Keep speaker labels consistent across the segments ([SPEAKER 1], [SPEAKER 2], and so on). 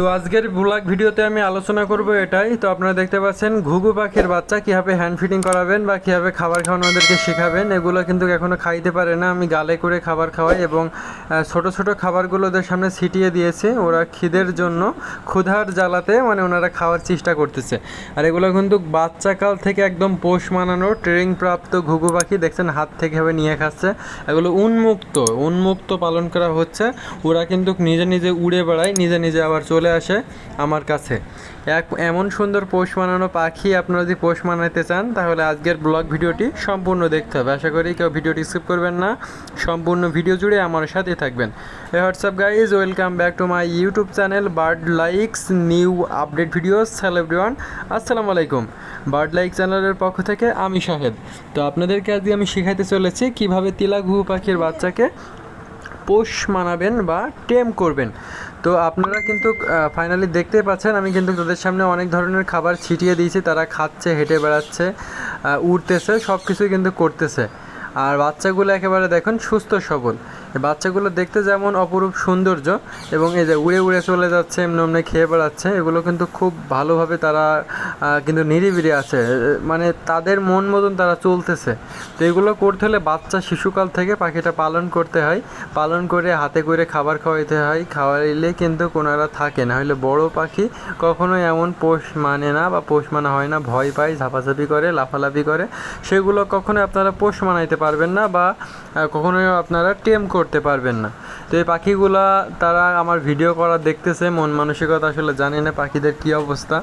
[SPEAKER 1] তো আজকের ব্লগ ভিডিওতে আমি আলোচনা করব এটাই। তো আপনারা দেখতে পাচ্ছেন, ঘুঘু পাখির বাচ্চা কীভাবে হ্যান্ড ফিডিং করাবেন বা কীভাবে খাবার খাওয়ানো ওদেরকে শেখাবেন, এগুলো কিন্তু এখনও খাইতে পারে না। আমি গালে করে খাবার খাওয়াই এবং ছোট ছোট খাবারগুলো ওদের সামনে ছিটিয়ে দিয়েছি। ওরা খিদের জন্য ক্ষুধার জ্বালাতে মানে ওনারা খাওয়ার চেষ্টা করতেছে। আর এগুলো কিন্তু বাচ্চাকাল থেকে একদম পোষ মানানো ট্রেনিং প্রাপ্ত ঘুঘু পাখি। দেখছেন, হাত থেকে ভাবে নিয়ে খাচ্ছে। এগুলো উন্মুক্ত উন্মুক্ত পালন করা হচ্ছে। ওরা কিন্তু নিজে নিজে উড়ে বেড়ায়, নিজে নিজে আবার চলে আসে আমার কাছে। এক, এমন সুন্দর পোষ মানানো পাখি আপনারা যদি পোষ মানাতে চান, তাহলে আজকের ব্লগ ভিডিওটি সম্পূর্ণ দেখতে হবে। আশা করি কেউ ভিডিওটি স্কিপ করবেন না। সম্পূর্ণ ভিডিও জুড়ে আমার সাথে থাকবেন। WhatsApp guys welcome back to my YouTube channel bird likes new update videos hello everyone আসসালামু আলাইকুম। বার্ড লাইক চ্যানেলের পক্ষ থেকে আমি শাহেদ। তো আপনাদেরকে আজকে আমি শেখাতে চলেছি কীভাবে তিলা ঘুঘু পাখির বাচ্চাকে পোষ মানাবেন বা টেম করবেন। তো আপনারা কিন্তু ফাইনালি দেখতে পাচ্ছেন আমি কিন্তু তাদের সামনে অনেক ধরনের খাবার ছিটিয়ে দিয়েছি। তারা খাচ্ছে হেঁটে বেড়াচ্ছে আহ, উড়তেছে সব কিছুই কিন্তু করতেছে। আর বাচ্চাগুলো একেবারে দেখুন সুস্থ সবল। বাচ্চাগুলো দেখতে যেমন অপরূপ সৌন্দর্য এবং এই যে উড়ে উড়ে চলে যাচ্ছে এমনি এমনি খেয়ে বেড়াচ্ছে এগুলো কিন্তু খুব ভালোভাবে তারা কিন্তু নিরিবিলি আছে। মানে তাদের মন মতন তারা চলতেছে। তো এগুলো করতে হলে বাচ্চা শিশুকাল থেকে পাখিটা পালন করতে হয়। পালন করে হাতে করে খাবার খাওয়াইতে হয়। খাওয়াইলে কিন্তু কোনারা থাকে। না হলে বড় পাখি কখনোই এমন পোষ মানে না বা পোষ মানা হয় না। ভয় পায়, ঝাপাঝাপি করে, লাফালাফি করে। সেগুলো কখনোই আপনারা পোষ মানাইতে পারবেন না বা কখনোই আপনারা টেম করতে পারবেন না। তো এই পাখিগুলা তারা আমার ভিডিও করা দেখতেছে, মন মানসিকতা আসলে জানি না পাখিদের কী অবস্থা।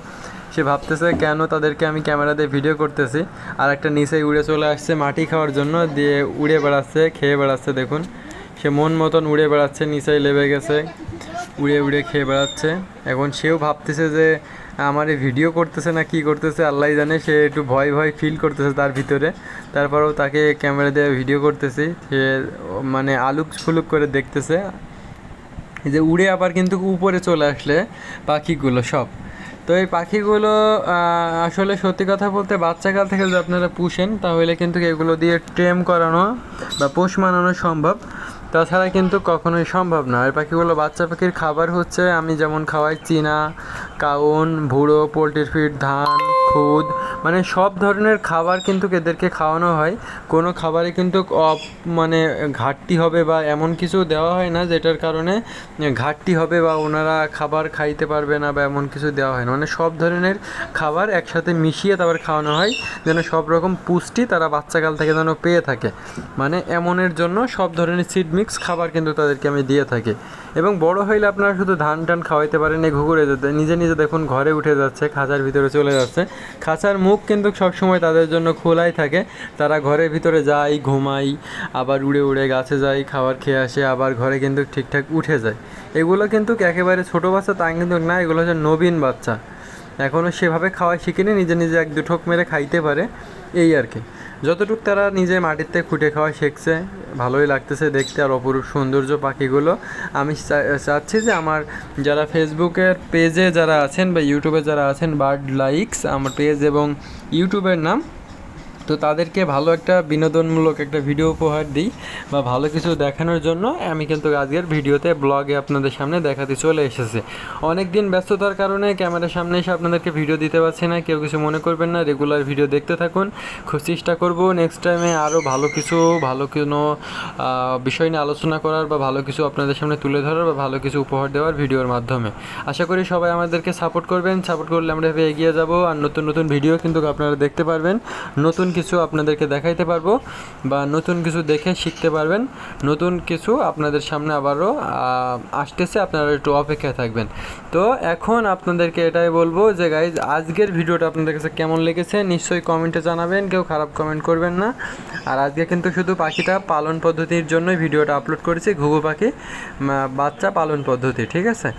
[SPEAKER 1] সে ভাবতেছে কেন তাদেরকে আমি ক্যামেরা দিয়ে ভিডিও করতেছি। আর একটা নিচে উড়ে চলে আসছে মাটি খাওয়ার জন্য, দিয়ে উড়ে বেড়াচ্ছে, খেয়ে বেড়াচ্ছে দেখুন। সে মন মতন উড়ে বেড়াচ্ছে, নিচেই লেবে গেছে, উড়ে উড়ে খেয়ে বেড়াচ্ছে। এখন সেও ভাবতেছে যে আমার ভিডিও করতেছে না, কি করতেছে আল্লাহ জানে, সে একটু ভয় ভয় ফিল করতেছে তার ভিতরে। তারপরেও তাকে ক্যামেরা দিয়ে ভিডিও করতেছি, সে মানে আলুক ফুলুক করে দেখতেছে। যে উড়ে আবার কিন্তু উপরে চলে আসলে পাখিগুলো সব। তো এই পাখিগুলো আসলে সত্যি কথা বলতে বাচ্চাকাল থেকে যদি আপনারা পুষেন, তাহলে কিন্তু এগুলো দিয়ে ট্রেম করানো বা পোষ মানানো সম্ভব। তাছাড়া কিন্তু কখনোই সম্ভব না। এই পাখিগুলো বাচ্চা পাখির খাবার হচ্ছে, আমি যেমন খাওয়াই চীনা, কাউন, ভুড়ো পোলট্রির ফিড, ধান। খুদ মানে সব ধরনের খাবার কিন্তু এদেরকে খাওয়ানো হয়। কোনো খাবারে কিন্তু অপ- মানে ঘাটতি হবে বা এমন কিছু দেওয়া হয় না, যেটার কারণে ঘাটতি হবে বা ওনারা খাবার খাইতে পারবে না বা এমন কিছু দেওয়া হয় না। মানে সব ধরনের খাবার একসাথে মিশিয়ে তারপর খাওয়ানো হয়, যেন সব রকম পুষ্টি তারা বাচ্চাকাল থেকে যেন পেয়ে থাকে। মানে এমনের জন্য সব ধরনের সিড মিক্স খাবার কিন্তু তাদেরকে আমি দিয়ে থাকি। এবং বড় হইলে আপনারা শুধু ধান টান খাওয়াইতে পারেন, এই ঘুঘুরে যেতে নিজে নিজে দেখুন ঘরে উঠে যাচ্ছে, খাঁচার ভিতরে চলে যাচ্ছে। খাঁচার মুখ কিন্তু সবসময় তাদের জন্য খোলাই থাকে। তারা ঘরের ভিতরে যায় ঘুমাই আবার উড়ে উড়ে গাছে যায়, খাবার খেয়ে আসে, আবার ঘরে কিন্তু ঠিকঠাক উঠে যায়। এগুলো কিন্তু একেবারে ছোটো বাচ্চা, তা কিন্তু না, এগুলো হচ্ছে নবীন বাচ্চা। এখনও সেভাবে খাওয়া শিখিনি, নিজে নিজে এক দু ঠোক মেরে খাইতে পারে, এই আর কি। যতটুকু তারা নিজে মাটিতে খুঁটে খাওয়া শিখছে, ভালোই লাগতেছে দেখতে আর অপরূপ সৌন্দর্য পাখিগুলো। আমি চাচ্ছি যে আমার যারা ফেসবুকের পেজে যারা আছেন বা ইউটিউবে যারা আছেন বার্ড লাইকস আমার পেজ এবং ইউটিউবের নাম তো তাদেরকে ভালো একটা বিনোদনমূলক একটা ভিডিও উপহার দিই বা ভালো কিছু দেখানোর জন্য। আমি কিন্তু আজকের ভিডিওতে ব্লগে আপনাদের সামনে দেখাতে চলে এসেছে। অনেক দিন ব্যস্ততার কারণে ক্যামেরার সামনে এসে আপনাদেরকে ভিডিও দিতে পারছি না। কেউ কিছু মনে করবেন না রেগুলার ভিডিও দেখতে থাকুন। খুব চেষ্টা করব নেক্সট টাইমে আরও ভালো কিছু, ভালো কোনো বিষয় নিয়ে আলোচনা করার বা ভালো কিছু আপনাদের সামনে তুলে ধরার বা ভালো কিছু উপহার দেওয়ার ভিডিওর মাধ্যমে। আশা করি সবাই আমাদেরকে সাপোর্ট করবেন। সাপোর্ট করলে আমরা এগিয়ে যাব। আর নতুন নতুন ভিডিও কিন্তু আপনারা দেখতে পারবেন। নতুন কিছু আপনাদেরকে দেখাইতে পারব বা নতুন কিছু দেখে শিখতে পারবেন। নতুন কিছু আপনাদের সামনে আবারও আসতেছে, আপনারা একটু অপেক্ষায় থাকবেন। তো এখন আপনাদেরকে এটাই বলব যে গাইজ আজকের ভিডিওটা আপনাদের কাছে কেমন লেগেছে নিশ্চয়ই কমেন্টে জানাবেন, কেউ খারাপ কমেন্ট করবেন না। আর আজকে কিন্তু শুধু পাখিটা পালন পদ্ধতির জন্যই ভিডিওটা আপলোড করেছি, ঘুঘু পাখি বাচ্চা পালন পদ্ধতি, ঠিক আছে?